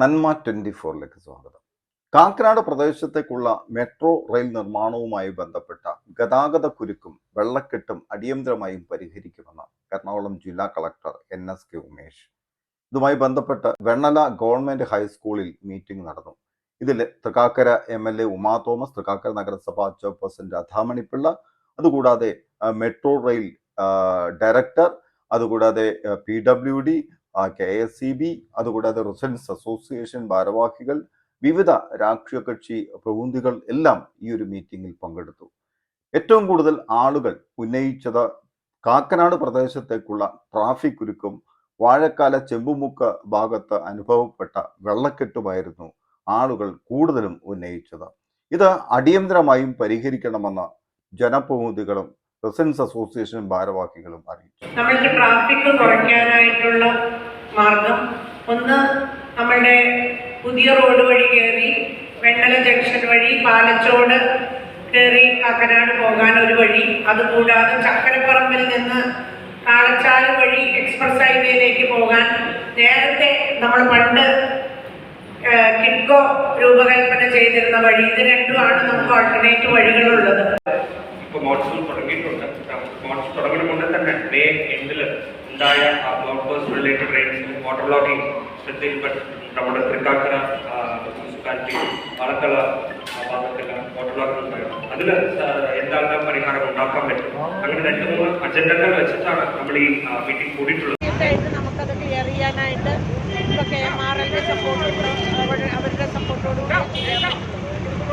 നന്മ ട്വന്റി ഫോറിലേക്ക് സ്വാഗതം. Kakkanad പ്രദേശത്തേക്കുള്ള metro rail നിർമ്മാണവുമായി ബന്ധപ്പെട്ട ഗതാഗത കുരുക്കും വെള്ളക്കെട്ടും അടിയന്തരമായും പരിഹരിക്കുമെന്ന് എറണാകുളം ജില്ലാ collector N S K Umesh. ഇതുമായി ബന്ധപ്പെട്ട് വെണ്ണല ഗവൺമെന്റ് ഹൈസ്കൂളിൽ മീറ്റിംഗ് നടന്നു. ഇതിൽ Thrikkakara M L A Uma Thomas Thrikkakara നഗരസഭാ ചെയർപേഴ്സൺ രാധാമണിപ്പിള്ള അതുകൂടാതെ മെട്രോ റെയിൽ ഡയറക്ടർ അതുകൂടാതെ P W D K S C B അതുകൂടാതെ റെസിഡൻസ് അസോസിയേഷൻ ഭാരവാഹികൾ വിവിധ രാഷ്ട്രീയ കക്ഷി പ്രതിനിധികൾ എല്ലാം ഈ ഒരു മീറ്റിംഗിൽ പങ്കെടുത്തു. ഏറ്റവും കൂടുതൽ ആളുകൾ ഉന്നയിച്ചത് കാക്കനാട് പ്രദേശത്തേക്കുള്ള ട്രാഫിക് കുരുക്കും വാഴക്കാല ചെമ്പുമുക്ക് ഭാഗത്ത് അനുഭവപ്പെട്ട വെള്ളക്കെട്ടുമായിരുന്നു ആളുകൾ കൂടുതലും ഉന്നയിച്ചത്. ഇത് അടിയന്തരമായും പരിഹരിക്കണമെന്ന് ജനപ്രതിനിധികളും റെസിഡൻസ് അസോസിയേഷൻ ഭാരവാഹികളും അറിയിച്ചു. നമ്മൾക്ക് ട്രാഫിക് കുറയ്ക്കാനായിട്ടുള്ള മാർഗം. ഒന്ന് നമ്മളുടെ പുതിയ റോഡ് വഴി കയറി വെണ്ണല ജംഗ്ഷൻ വഴി പാലച്ചോട് കയറി കാക്കനാട് പോകാൻ ഒരു വഴി. അതുകൂടാതെ ചക്കരപ്പറമ്പിൽ നിന്ന് കാളച്ചാൽ വഴി എക്സ്പ്രസ് ഹൈവേയിലേക്ക് പോകാൻ നേരത്തെ നമ്മൾ പണ്ട് കിഡ്കോ രൂപകൽപ്പന ചെയ്തിരുന്ന വഴി. ഇത് ആണ് നമുക്ക് ഓൾട്ടർനേറ്റ് വഴികളുള്ളത്. ഇപ്പോൾ മോൺസൂൺ തുടങ്ങിയിട്ടുണ്ട്. മോൺസൂൺ തുടങ്ങുന്ന തന്നെ മേ എൻഡിൽ ഉണ്ടായ ബ്ലോക്ക് ബേഴ്സ് റിലേറ്റഡ് റെയിൻസ് വാട്ടർ ലോഗിങ് ശ്രദ്ധയിൽപ്പെട്ട് നമ്മുടെ തൃക്കാക്കര മുനിസിപ്പാലിറ്റി വളക്കല ഭാഗത്തെല്ലാം വാട്ടർ ലോഗിങ് ഉണ്ടായിരുന്നു. അതിൽ എന്താണ് പരിഹാരം ഉണ്ടാക്കാൻ പറ്റും. അങ്ങനെ രണ്ട് മൂന്ന് അജണ്ടകൾ വെച്ചിട്ടാണ് നമ്മൾ ഈ മീറ്റിംഗ് കൂടിയിട്ടുള്ളത്. നമുക്കത് ക്ലിയർ ചെയ്യാനായിട്ട് ഇപ്പോൾ കെ എം ആർ എല്ലിന്റെ സപ്പോർട്ട് അവരുടെ സപ്പോർട്ടോടുകൂടി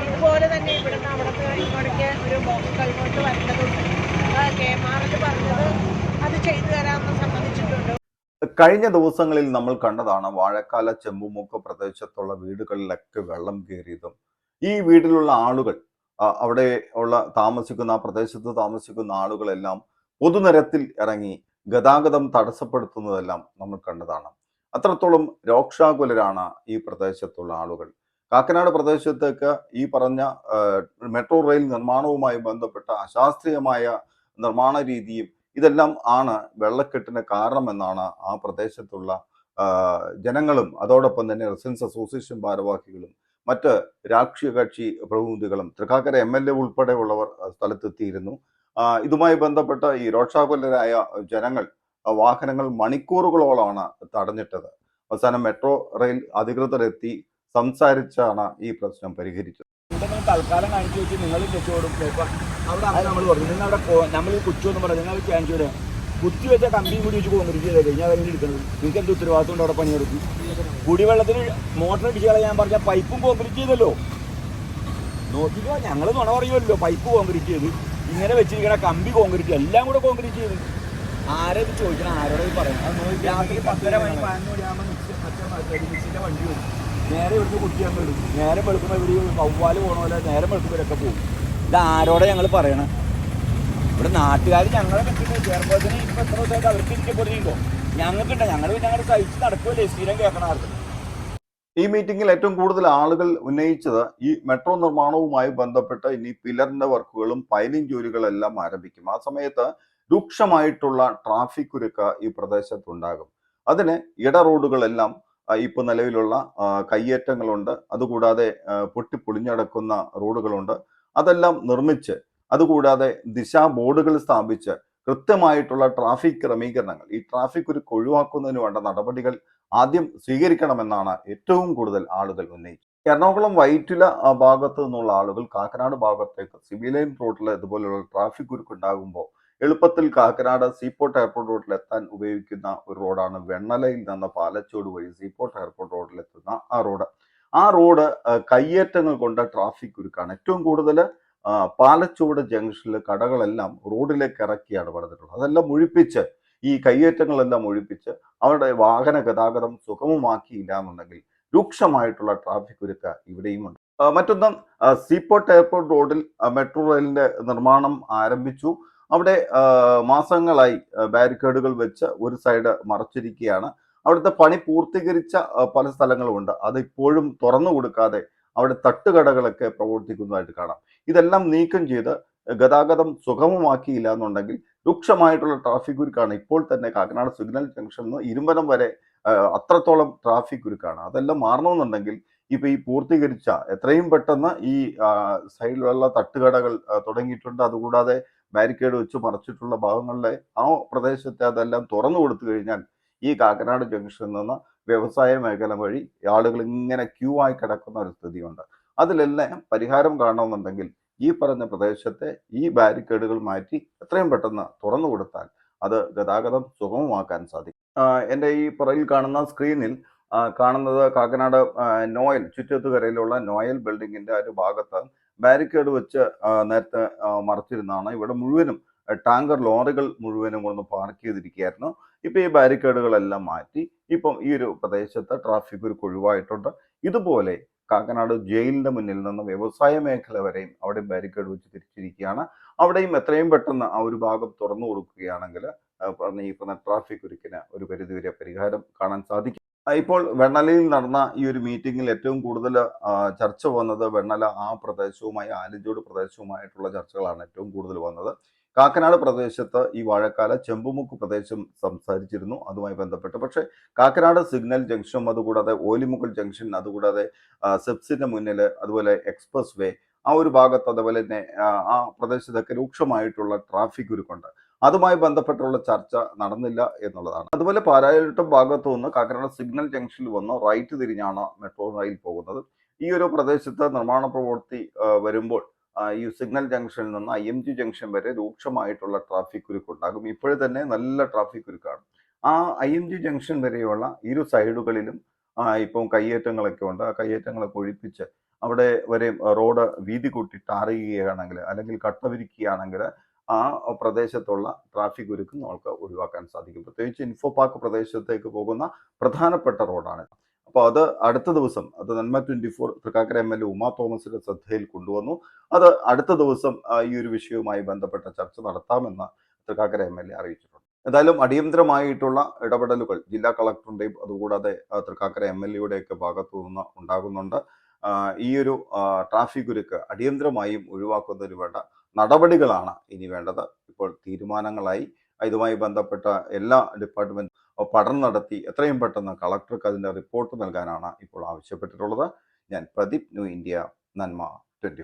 ഇതുപോലെ തന്നെ ഇവിടുന്ന് അവിടുത്തെ ഇങ്ങോട്ടേക്ക് ഒരു ബോക്സ് കഴിഞ്ഞോട്ട് വരേണ്ടതുണ്ട്. കെ എം ആർ എൽ പറഞ്ഞത് അത് ചെയ്തു തരാമെന്ന് സമ്മതിച്ചിട്ടുണ്ട് കഴിഞ്ഞ ദിവസങ്ങളിൽ നമ്മൾ കണ്ടതാണ് വാഴക്കാല ചെമ്പുമുക്ക് പ്രദേശത്തുള്ള വീടുകളിലൊക്കെ വെള്ളം കയറിയതും ഈ വീട്ടിലുള്ള ആളുകൾ അവിടെ ഉള്ള താമസിക്കുന്ന ആ പ്രദേശത്ത് താമസിക്കുന്ന ആളുകളെല്ലാം പൊതുനിരത്തിൽ ഇറങ്ങി ഗതാഗതം തടസ്സപ്പെടുത്തുന്നതെല്ലാം നമ്മൾ കണ്ടതാണ്. അത്രത്തോളം രോക്ഷാകുലരാണ് ഈ പ്രദേശത്തുള്ള ആളുകൾ. കാക്കനാട് പ്രദേശത്തേക്ക് ഈ പറഞ്ഞ മെട്രോ റെയിൽ നിർമ്മാണവുമായി ബന്ധപ്പെട്ട അശാസ്ത്രീയമായ നിർമ്മാണ രീതിയും ഇതെല്ലാം ആണ് വെള്ളക്കെട്ടിന് കാരണമെന്നാണ് ആ പ്രദേശത്തുള്ള ജനങ്ങളും അതോടൊപ്പം തന്നെ റെസിഡൻസ് അസോസിയേഷൻ ഭാരവാഹികളും മറ്റ് രാഷ്ട്രീയ കക്ഷി പ്രതിനിധികളും തൃക്കാക്കര എം എൽ എ ഉൾപ്പെടെയുള്ളവർ സ്ഥലത്തെത്തിയിരുന്നു. ഇതുമായി ബന്ധപ്പെട്ട ഈ രോക്ഷാകുലരായ ജനങ്ങൾ വാഹനങ്ങൾ മണിക്കൂറുകളോളമാണ് തടഞ്ഞിട്ടത്. അവസാനം മെട്രോ റെയിൽ അധികൃതരെത്തി സംസാരിച്ചാണ് ഈ പ്രശ്നം പരിഹരിച്ചത്. തൽക്കാലം കാണിച്ചു വെച്ച് നിങ്ങൾ ഇപ്പം അവിടെ അങ്ങനെ നമ്മൾ പറഞ്ഞു. നിങ്ങൾ അവിടെ നമ്മൾ കുച്ചു എന്ന് പറഞ്ഞു നിങ്ങൾ കാണിച്ചു വരാം കുത്തി വെച്ച കമ്പിയും കൂടി വെച്ച് കോൺക്രീറ്റ് ചെയ്തേ കഴിഞ്ഞാൽ അതിന് എടുക്കുന്നത് നിങ്ങൾക്ക് എന്ത് ഉത്തരവാദിത്വം ഉണ്ട് അവിടെ പണിയെടുക്കും? കുടിവെള്ളത്തിന് മോട്ടർ അടിച്ച് കളയാൻ പറഞ്ഞ പൈപ്പും കോൺക്രീറ്റ് ചെയ്തല്ലോ. നോക്കിക്കോ ഞങ്ങൾ നുണ പറയുമല്ലോ പൈപ്പ് കോൺക്രീറ്റ് ചെയ്ത്. ഇങ്ങനെ വെച്ചിരിക്കണ കമ്പി കോൺക്രീറ്റ് എല്ലാം കൂടെ കോൺക്രീറ്റ് ചെയ്ത്. ആരെ ചോദിക്കണം ആരോട് പറയണം രാത്രി പത്തര മണി വണ്ടി വരും. നേരെ ഇവിടുത്തെ കുട്ടി അങ്ങ് നേരെ വെളുക്കുമ്പോൾ ഇവിടെ വവ്വാൽ പോലെ നേരെ വെളുക്കുമ്പോഴൊക്കെ പോകും. ഇത് ആരോടെ ഞങ്ങൾ പറയണം? ഇവിടെ നാട്ടുകാർ ഞങ്ങളെ പറ്റിയിട്ട് ചെയർപേഴ്സണെ ഇപ്പം എത്ര ദിവസമായിട്ട് അവർക്ക് ഇരിക്കപ്പെടുന്നുണ്ടോ ഞങ്ങൾക്കുണ്ട് ഞങ്ങൾ ഞങ്ങളുടെ കഴിച്ച് നടക്കുമല്ലേ സ്ഥിരം കേൾക്കണ ഈ മീറ്റിംഗിൽ ഏറ്റവും കൂടുതൽ ആളുകൾ ഉന്നയിച്ചത് ഈ മെട്രോ നിർമ്മാണവുമായി ബന്ധപ്പെട്ട് ഇനി പില്ലറിന്റെ വർക്കുകളും പൈലിംഗ് ജോലികളെല്ലാം ആരംഭിക്കും. ആ സമയത്ത് രൂക്ഷമായിട്ടുള്ള ട്രാഫിക് കുരുക്ക് ഈ പ്രദേശത്തുണ്ടാകും. അതിന് ഇട റോഡുകളെല്ലാം ഇപ്പൊ നിലവിലുള്ള കയ്യേറ്റങ്ങളുണ്ട്. അതുകൂടാതെ പൊട്ടിപ്പൊളിഞ്ഞടക്കുന്ന റോഡുകളുണ്ട്. അതെല്ലാം നിർമ്മിച്ച് അതുകൂടാതെ ദിശാ ബോർഡുകൾ സ്ഥാപിച്ച് കൃത്യമായിട്ടുള്ള ട്രാഫിക് ക്രമീകരണങ്ങൾ. ഈ ട്രാഫിക് ഒരു ഒഴിവാക്കുന്നതിന് വേണ്ട നടപടികൾ ആദ്യം സ്വീകരിക്കണമെന്നാണ് ഏറ്റവും കൂടുതൽ ആളുകൾ ഉന്നയിച്ചത്. എറണാകുളം വൈറ്റില ഭാഗത്ത് നിന്നുള്ള ആളുകൾ കാക്കനാട് ഭാഗത്തേക്ക് സിവിലൈൻ റോഡിൽ ഇതുപോലെയുള്ള ട്രാഫിക് കുരുക്ക് ഉണ്ടാകുമ്പോൾ എളുപ്പത്തിൽ കാക്കനാട് സീപോർട്ട് എയർപോർട്ട് റോഡിൽ എത്താൻ ഉപയോഗിക്കുന്ന ഒരു റോഡാണ് വെണ്ണലയിൽ നിന്ന് പാലച്ചോട് വഴി സീപോർട്ട് എയർപോർട്ട് റോഡിൽ എത്തുന്ന ആ റോഡ്. ആ റോഡ് കയ്യേറ്റങ്ങൾ കൊണ്ട് ട്രാഫിക് കുരുക്കാണ് ഏറ്റവും കൂടുതൽ പാലച്ചുവട് ജംഗ്ഷനിൽ കടകളെല്ലാം റോഡിലേക്ക് ഇറക്കിയാണ് പണിതിട്ടുള്ളത്. അതെല്ലാം ഒഴിപ്പിച്ച് ഈ കയ്യേറ്റങ്ങളെല്ലാം ഒഴിപ്പിച്ച് അവരുടെ വാഹന ഗതാഗതം സുഗമമാക്കിയില്ല എന്നുണ്ടെങ്കിൽ രൂക്ഷമായിട്ടുള്ള ട്രാഫിക് കുരുക്ക് ഇവിടെയും ഉണ്ട്. മറ്റൊന്ന് സീപോർട്ട് എയർപോർട്ട് റോഡിൽ മെട്രോ റെയിലിന്റെ നിർമ്മാണം ആരംഭിച്ചു. അവിടെ മാസങ്ങളായി ബാരിക്കേഡുകൾ വെച്ച് ഒരു സൈഡ് മറച്ചിരിക്കുകയാണ്. അവിടുത്തെ പണി പൂർത്തീകരിച്ച പല സ്ഥലങ്ങളും ഉണ്ട് അത് ഇപ്പോഴും തുറന്നു കൊടുക്കാതെ അവിടെ തട്ടുകടകളൊക്കെ പ്രവർത്തിക്കുന്നതായിട്ട് കാണാം. ഇതെല്ലാം നീക്കം ചെയ്ത് ഗതാഗതം സുഗമമാക്കിയില്ല എന്നുണ്ടെങ്കിൽ രൂക്ഷമായിട്ടുള്ള ട്രാഫിക് കുരുക്കാണ് ഇപ്പോൾ തന്നെ കാക്കനാട് സിഗ്നൽ ജംഗ്ഷനിൽ നിന്ന് ഇരുമ്പനം വരെ അത്രത്തോളം ട്രാഫിക് കുരുക്കാണ് അതെല്ലാം മാറണമെന്നുണ്ടെങ്കിൽ ഇപ്പൊ ഈ പൂർത്തീകരിച്ച എത്രയും പെട്ടെന്ന് ഈ സൈഡിലുള്ള തട്ടുകടകൾ തുടങ്ങിയിട്ടുണ്ട്. അതുകൂടാതെ ബാരിക്കേഡ് വെച്ച് മറച്ചിട്ടുള്ള ഭാഗങ്ങളിലെ ആ പ്രദേശത്തെ അതെല്ലാം തുറന്നു കൊടുത്തു കഴിഞ്ഞാൽ ഈ കാക്കനാട് ജംഗ്ഷനിൽ നിന്ന് വ്യവസായ മേഖല വഴി ആളുകൾ ഇങ്ങനെ ക്യൂ ആയി കിടക്കുന്ന ഒരു സ്ഥിതിയുണ്ട്. അതിലെല്ലാം പരിഹാരം കാണണമെന്നുണ്ടെങ്കിൽ ഈ പറഞ്ഞ പ്രദേശത്തെ ഈ ബാരിക്കേഡുകൾ മാറ്റി എത്രയും പെട്ടെന്ന് തുറന്നു കൊടുത്താൽ അത് ഗതാഗതം സുഗമമാക്കാൻ സാധിക്കും. എന്റെ ഈ പുറകിൽ കാണുന്ന സ്ക്രീനിൽ കാണുന്നത് കാക്കനാട് നോയൽ ചുറ്റത്തുകരയിലുള്ള നോയൽ ബിൽഡിങ്ങിന്റെ ഒരു ഭാഗത്ത് ബാരിക്കേഡ് വെച്ച് നേരത്തെ മറച്ചിരുന്നതാണ്. ഇവിടെ മുഴുവനും ടാങ്കർ ലോറികൾ മുഴുവനും കൊണ്ട് പാർക്ക് ചെയ്തിരിക്കുകയായിരുന്നു. ഇപ്പൊ ഈ ബാരിക്കേഡുകളെല്ലാം മാറ്റി ഇപ്പം ഈ ഒരു പ്രദേശത്ത് ട്രാഫിക് ഒരു ഒഴിവായിട്ടുണ്ട് ഇതുപോലെ കാക്കനാട് ജയിലിന്റെ മുന്നിൽ നിന്ന് വ്യവസായ മേഖല വരെയും അവിടെ ബാരിക്കേഡ് വെച്ച് തിരിച്ചിരിക്കുകയാണ്. അവിടെയും എത്രയും പെട്ടെന്ന് ആ ഒരു ഭാഗം തുറന്നു കൊടുക്കുകയാണെങ്കിൽ പറഞ്ഞ ഈ പറഞ്ഞ ട്രാഫിക് ഒരുക്കിന് ഒരു പരിധിവരെ പരിഹാരം കാണാൻ സാധിക്കും. ഇപ്പോൾ വെണ്ണലയിൽ നടന്ന ഈ ഒരു മീറ്റിംഗിൽ ഏറ്റവും കൂടുതൽ ചർച്ച വന്നത് വെണ്ണല ആ പ്രദേശവുമായി ആലഞ്ചോട് പ്രദേശവുമായിട്ടുള്ള ചർച്ചകളാണ് ഏറ്റവും കൂടുതൽ വന്നത്. കാക്കനാട് പ്രദേശത്ത് ഈ വാഴക്കാല ചെമ്പുമുക്ക് പ്രദേശം സംസാരിച്ചിരുന്നു. അതുമായി ബന്ധപ്പെട്ട് പക്ഷേ കാക്കനാട് സിഗ്നൽ ജംഗ്ഷൻ അതുകൂടാതെ ഓലിമുക്കൽ ജംഗ്ഷൻ അതുകൂടാതെ സെപ്സിന്റെ മുന്നിൽ അതുപോലെ എക്സ്പ്രസ് വേ ആ ഒരു ഭാഗത്ത് അതുപോലെ തന്നെ ആ, പ്രദേശത്തൊക്കെ രൂക്ഷമായിട്ടുള്ള ട്രാഫിക് ഉരുക്കുണ്ട് അതുമായി ബന്ധപ്പെട്ടുള്ള ചർച്ച നടന്നില്ല എന്നുള്ളതാണ്. അതുപോലെ പാലായിട്ടം ഭാഗത്തു നിന്ന് കാക്കനാട് സിഗ്നൽ ജംഗ്ഷനിൽ വന്ന് റൈറ്റ് തിരിഞ്ഞാണ് മെട്രോ റെയിൽ പോകുന്നത്. ഈ ഒരു പ്രദേശത്ത് നിർമ്മാണ പ്രവൃത്തി വരുമ്പോൾ ഈ സിഗ്നൽ ജംഗ്ഷനിൽ നിന്ന് ഐ എം ജി ജംഗ്ഷൻ വരെ രൂക്ഷമായിട്ടുള്ള ട്രാഫിക് കുരുക്കുണ്ടാകും ഇപ്പോഴേ തന്നെ നല്ല ട്രാഫിക് കുരുക്കാണ്. ആ ഐ എം ജി ജംഗ്ഷൻ വരെയുള്ള ഇരു സൈഡുകളിലും ഇപ്പം കയ്യേറ്റങ്ങളൊക്കെ ഉണ്ട്. ആ കയ്യേറ്റങ്ങളൊക്കെ ഒഴിപ്പിച്ച് അവിടെ വരെ റോഡ് വീതി കൂട്ടി ടാറുകയാണെങ്കിൽ അല്ലെങ്കിൽ കട്ട വിരിക്കുകയാണെങ്കിൽ ആ പ്രദേശത്തുള്ള ട്രാഫിക് ഉരുക്ക് നമുക്ക് ഒഴിവാക്കാൻ സാധിക്കും. പ്രത്യേകിച്ച് ഇൻഫോ പാർക്ക് പ്രദേശത്തേക്ക് പോകുന്ന പ്രധാനപ്പെട്ട റോഡാണ് അപ്പോൾ അത് അടുത്ത ദിവസം അത് Nanma twenty four Thrikkakara M L A Uma തോമസിന്റെ ശ്രദ്ധയിൽ കൊണ്ടുവന്നു. അത് അടുത്ത ദിവസം ഈ ഒരു വിഷയവുമായി ബന്ധപ്പെട്ട ചർച്ച നടത്താമെന്ന് തൃക്കാക്കര എം എൽ എ അറിയിച്ചിട്ടുണ്ട്. എന്തായാലും അടിയന്തരമായിട്ടുള്ള ഇടപെടലുകൾ ജില്ലാ കളക്ടറിന്റെയും അതുകൂടാതെ തൃക്കാക്കര എം എൽ എയുടെയൊക്കെ ഭാഗത്തു നിന്ന് ഉണ്ടാകുന്നുണ്ട്. ഈ ഒരു ട്രാഫിക് ഉരുക്ക് അടിയന്തരമായും ഒഴിവാക്കുന്നതിന് വേണ്ട നടപടികളാണ് ഇനി വേണ്ടത്. ഇപ്പോൾ തീരുമാനങ്ങളായി. ഇതുമായി ബന്ധപ്പെട്ട എല്ലാ ഡിപ്പാർട്ട്മെന്റ് പഠനം നടത്തി എത്രയും പെട്ടെന്ന് കളക്ടർക്ക് അതിന്റെ റിപ്പോർട്ട് നൽകാനാണ് ഇപ്പോൾ ആവശ്യപ്പെട്ടിട്ടുള്ളത്. ഞാൻ Pradeep new India Nanma twenty